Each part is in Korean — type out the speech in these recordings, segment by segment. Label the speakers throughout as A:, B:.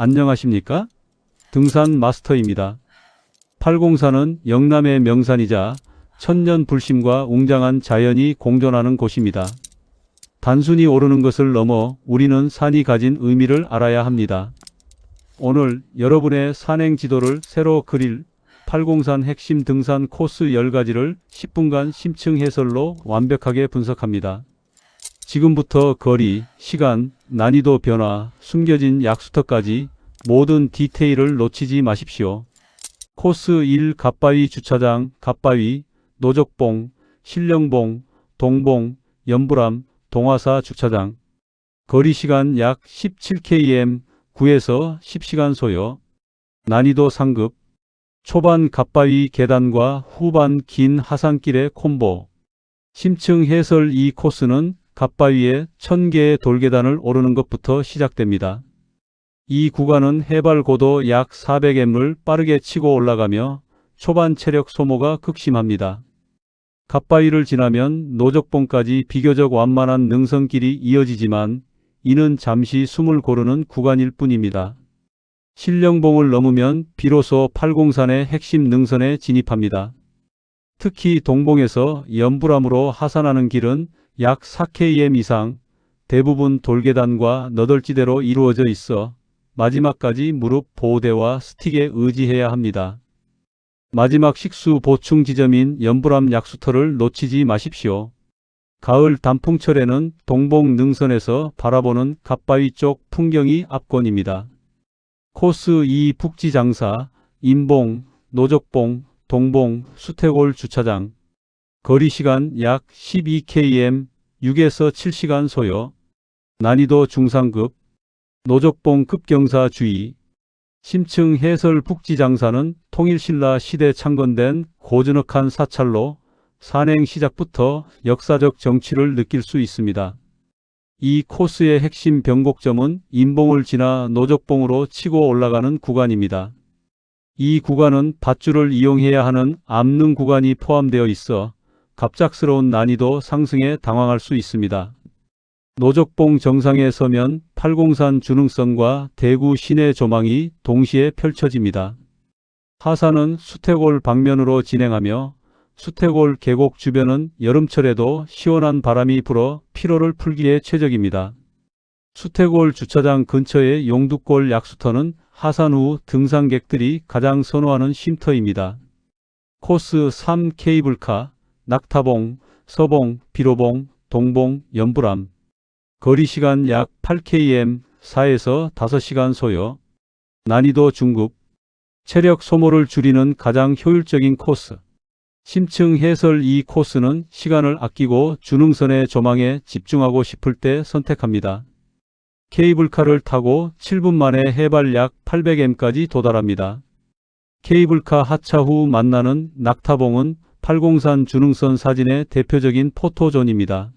A: 안녕하십니까? 등산 마스터입니다. 804는 영남의 명산이자 천년 불심과 웅장한 자연이 공존하는 곳입니다. 단순히 오르는 것을 넘어 우리는 산이 가진 의미를 알아야 합니다. 오늘 여러분의 산행 지도를 새로 그릴 803 핵심 등산 코스 10가지를 10분간 심층 해설로 완벽하게 분석합니다. 지금부터 거리, 시간, 난이도 변화, 숨겨진 약수터까지 모든 디테일을 놓치지 마십시오. 코스 1 갓바위 주차장, 갓바위, 노적봉, 신령봉, 동봉, 연불암, 동화사 주차장. 거리 시간 약 17km, 9에서 10시간 소요. 난이도 상급. 초반 갓바위 계단과 후반 긴 하산길의 콤보. 심층 해설 이 코스는 갓바위에 1000개의 돌계단을 오르는 것부터 시작됩니다. 이 구간은 해발 고도 약 400m을 빠르게 치고 올라가며 초반 체력 소모가 극심합니다. 갓바위를 지나면 노적봉까지 비교적 완만한 능선길이 이어지지만 이는 잠시 숨을 고르는 구간일 뿐입니다. 신령봉을 넘으면 비로소 팔공산의 핵심 능선에 진입합니다. 특히 동봉에서 연불암으로 하산하는 길은 약 4km 이상 대부분 돌계단과 너덜지대로 이루어져 있어 마지막까지 무릎 보호대와 스틱에 의지해야 합니다. 마지막 식수 보충 지점인 연불암 약수터를 놓치지 마십시오. 가을 단풍철에는 동봉 능선에서 바라보는 갓바위 쪽 풍경이 압권입니다. 코스 2 북지장사, 인봉, 노적봉, 동봉, 수태골 주차장. 거리 시간 약 12km, 6에서 7시간 소요. 난이도 중상급. 노적봉 급경사 주의. 심층 해설 북지장사는 통일신라 시대 창건된 고즈넉한 사찰로 산행 시작부터 역사적 정치를 느낄 수 있습니다. 이 코스의 핵심 변곡점은 인봉을 지나 노적봉으로 치고 올라가는 구간입니다. 이 구간은 밧줄을 이용해야 하는 암릉 구간이 포함되어 있어 갑작스러운 난이도 상승에 당황할 수 있습니다. 노적봉 정상에 서면 팔공산 주능선과 대구 시내 조망이 동시에 펼쳐집니다. 하산은 수태골 방면으로 진행하며 수태골 계곡 주변은 여름철에도 시원한 바람이 불어 피로를 풀기에 최적입니다. 수태골 주차장 근처의 용두골 약수터는 하산 후 등산객들이 가장 선호하는 쉼터입니다. 코스 3 케이블카, 낙타봉, 서봉, 비로봉, 동봉, 연불암. 거리 시간 약 8km, 4에서 5시간 소요. 난이도 중급. 체력 소모를 줄이는 가장 효율적인 코스. 심층 해설 이 코스는 시간을 아끼고 주능선의 조망에 집중하고 싶을 때 선택합니다. 케이블카를 타고 7분 만에 해발 약 800m까지 도달합니다. 케이블카 하차 후 만나는 낙타봉은 팔공산 주능선 사진의 대표적인 포토존입니다.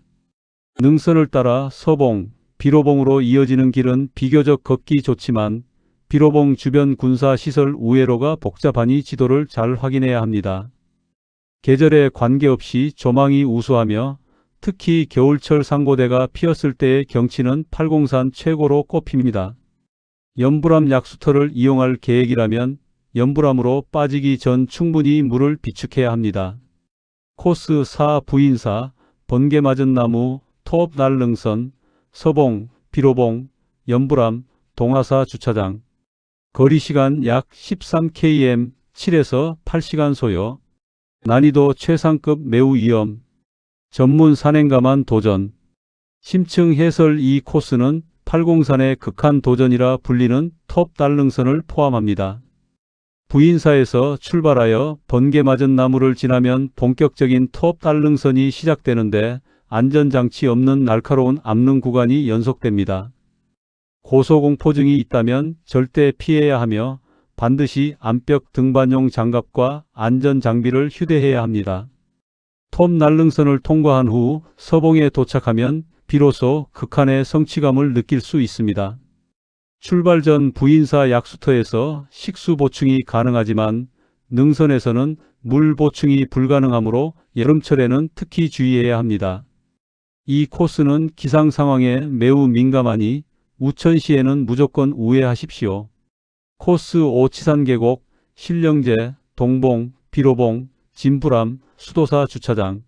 A: 능선을 따라 서봉, 비로봉으로 이어지는 길은 비교적 걷기 좋지만 비로봉 주변 군사시설 우회로가 복잡하니 지도를 잘 확인해야 합니다. 계절에 관계없이 조망이 우수하며 특히 겨울철 상고대가 피었을 때의 경치는 팔공산 최고로 꼽힙니다. 연불암 약수터를 이용할 계획이라면 연불암으로 빠지기 전 충분히 물을 비축해야 합니다. 코스 4 부인사, 번개 맞은 나무, 토업 날릉선, 서봉, 비로봉, 연불암, 동화사 주차장. 거리 시간 약 13km, 7에서 8시간 소요. 난이도 최상급 매우 위험. 전문 산행가만 도전. 심층 해설 이 코스는 803의 극한 도전이라 불리는 톱 달릉선을 포함합니다. 부인사에서 출발하여 번개 맞은 나무를 지나면 본격적인 톱 달릉선이 시작되는데 안전장치 없는 날카로운 암릉 구간이 연속됩니다. 고소공포증이 있다면 절대 피해야 하며 반드시 암벽 등반용 장갑과 안전장비를 휴대해야 합니다. 톱 날릉선을 통과한 후 서봉에 도착하면 비로소 극한의 성취감을 느낄 수 있습니다. 출발 전 부인사 약수터에서 식수 보충이 가능하지만 능선에서는 물 보충이 불가능하므로 여름철에는 특히 주의해야 합니다. 이 코스는 기상 상황에 매우 민감하니 우천시에는 무조건 우회하십시오. 코스 5 치산 계곡, 신령제, 동봉, 비로봉, 진부람, 수도사 주차장.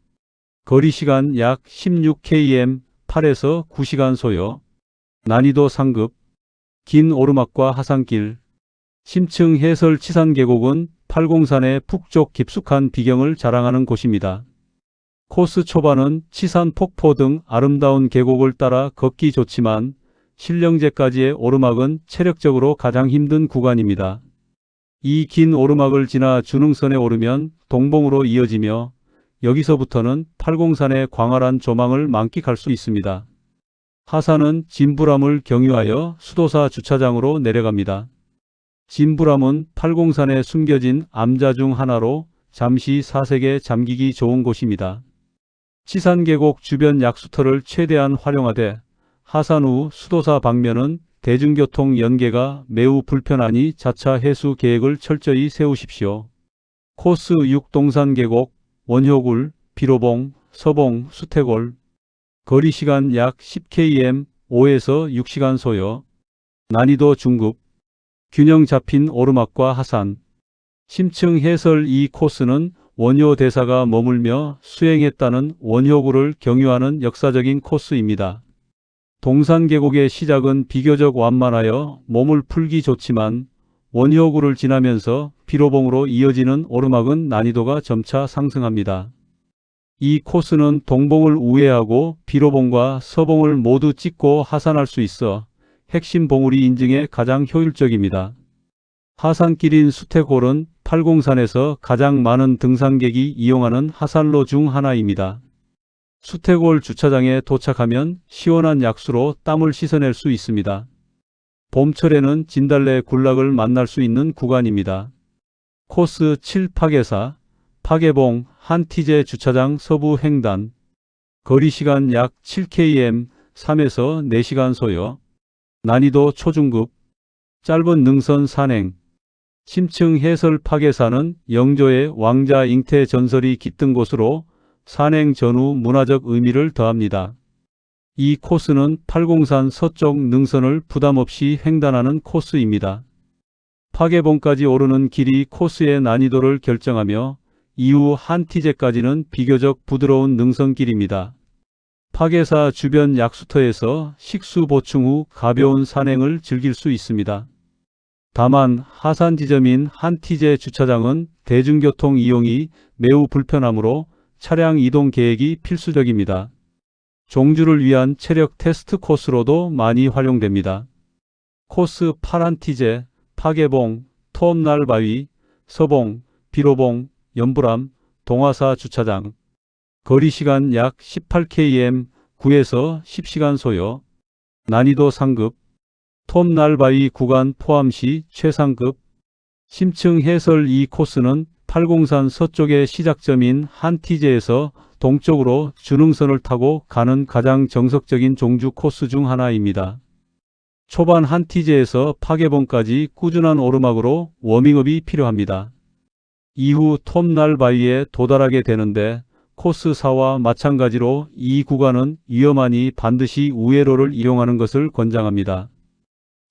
A: 거리 시간 약 16km, 8에서 9시간 소요. 난이도 상급. 긴 오르막과 하산길. 심층 해설 치산 계곡은 팔공산의 북쪽 깊숙한 비경을 자랑하는 곳입니다. 코스 초반은 치산 폭포 등 아름다운 계곡을 따라 걷기 좋지만 신령제까지의 오르막은 체력적으로 가장 힘든 구간입니다. 이 긴 오르막을 지나 주능선에 오르면 동봉으로 이어지며 여기서부터는 팔공산의 광활한 조망을 만끽할 수 있습니다. 하산은 진부람을 경유하여 수도사 주차장으로 내려갑니다. 진부람은 팔공산에 숨겨진 암자 중 하나로 잠시 사색에 잠기기 좋은 곳입니다. 치산계곡 주변 약수터를 최대한 활용하되 하산 후 수도사 방면은 대중교통 연계가 매우 불편하니 자차 해수 계획을 철저히 세우십시오. 코스 6 동산 계곡, 원효굴, 비로봉, 서봉, 수태골. 거리 시간 약 10km, 5에서 6시간 소요. 난이도 중급. 균형 잡힌 오르막과 하산. 심층 해설 이 코스는 원효 대사가 머물며 수행했다는 원효구를 경유하는 역사적인 코스입니다. 동산 계곡의 시작은 비교적 완만하여 몸을 풀기 좋지만 원효구를 지나면서 비로봉으로 이어지는 오르막은 난이도가 점차 상승합니다. 이 코스는 동봉을 우회하고 비로봉과 서봉을 모두 찍고 하산할 수 있어 핵심 봉우리 인증에 가장 효율적입니다. 하산길인 수태골은 팔공산에서 가장 많은 등산객이 이용하는 하산로 중 하나입니다. 수태골 주차장에 도착하면 시원한 약수로 땀을 씻어낼 수 있습니다. 봄철에는 진달래 군락을 만날 수 있는 구간입니다. 코스 7 파괴사, 파괴봉, 한티제 주차장 서부 횡단. 거리 시간 약 7km, 3에서 4시간 소요. 난이도 초중급. 짧은 능선 산행. 심층 해설 파괴사는 영조의 왕자 잉태 전설이 깃든 곳으로 산행 전후 문화적 의미를 더합니다. 이 코스는 팔공산 서쪽 능선을 부담 없이 횡단하는 코스입니다. 파괴봉까지 오르는 길이 코스의 난이도를 결정하며 이후 한티제까지는 비교적 부드러운 능선길입니다. 파괴사 주변 약수터에서 식수 보충 후 가벼운 산행을 즐길 수 있습니다. 다만 하산 지점인 한티제 주차장은 대중교통 이용이 매우 불편하므로 차량 이동 계획이 필수적입니다. 종주를 위한 체력 테스트 코스로도 많이 활용됩니다. 코스 파란티제, 파계봉, 톱날바위, 서봉, 비로봉, 연불암, 동화사 주차장. 거리 시간 약 18km, 9에서 10시간 소요. 난이도 상급. 톱날바위 구간 포함 시 최상급. 심층 해설 이 코스는 팔공산 서쪽의 시작점인 한티제에서 동쪽으로 주능선을 타고 가는 가장 정석적인 종주 코스 중 하나입니다. 초반 한티제에서 파괴봉까지 꾸준한 오르막으로 워밍업이 필요합니다. 이후 톱날바위에 도달하게 되는데 코스 4와 마찬가지로 이 구간은 위험하니 반드시 우회로를 이용하는 것을 권장합니다.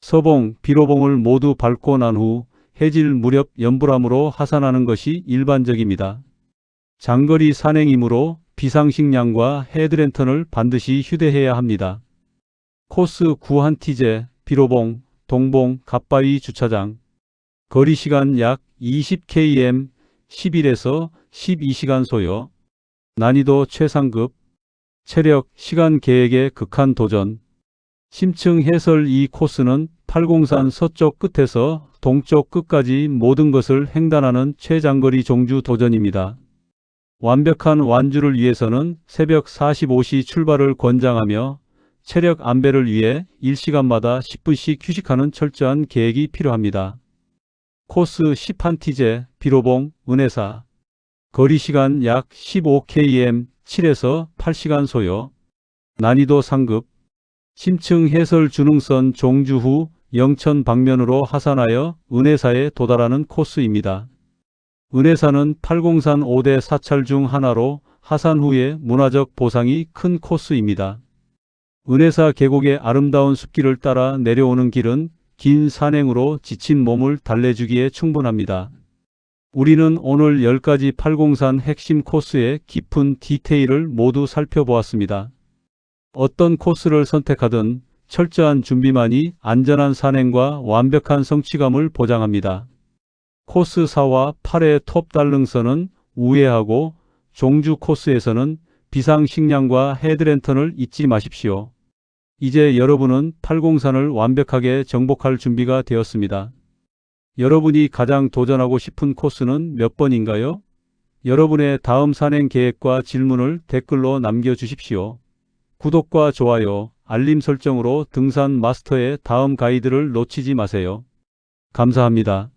A: 서봉, 비로봉을 모두 밟고 난 후 해질 무렵 연불암으로 하산하는 것이 일반적입니다. 장거리 산행이므로 비상식량과 헤드랜턴을 반드시 휴대해야 합니다. 코스 구한티제, 비로봉, 동봉, 갓바위 주차장. 거리 시간 약 20km, 11에서 12시간 소요. 난이도 최상급. 체력, 시간 계획의 극한 도전. 심층 해설 이 코스는 팔공산 서쪽 끝에서 동쪽 끝까지 모든 것을 횡단하는 최장거리 종주 도전입니다. 완벽한 완주를 위해서는 새벽 45시 출발을 권장하며 체력 안배를 위해 1시간마다 10분씩 휴식하는 철저한 계획이 필요합니다. 코스 10한티제, 비로봉, 은혜사. 거리 시간 약 15km, 7에서 8시간 소요. 난이도 상급. 심층 해설 주능선 종주 후 영천 방면으로 하산하여 은혜사에 도달하는 코스입니다. 은혜사는 팔공산 5대 사찰 중 하나로 하산 후에 문화적 보상이 큰 코스입니다. 은혜사 계곡의 아름다운 숲길을 따라 내려오는 길은 긴 산행으로 지친 몸을 달래주기에 충분합니다. 우리는 오늘 10가지 팔공산 핵심 코스의 깊은 디테일을 모두 살펴보았습니다. 어떤 코스를 선택하든 철저한 준비만이 안전한 산행과 완벽한 성취감을 보장합니다. 코스 4와 8의 톱 달릉선은 우회하고 종주 코스에서는 비상식량과 헤드랜턴을 잊지 마십시오. 이제 여러분은 팔공산을 완벽하게 정복할 준비가 되었습니다. 여러분이 가장 도전하고 싶은 코스는 몇 번인가요? 여러분의 다음 산행 계획과 질문을 댓글로 남겨주십시오. 구독과 좋아요, 알림 설정으로 등산 마스터의 다음 가이드를 놓치지 마세요. 감사합니다.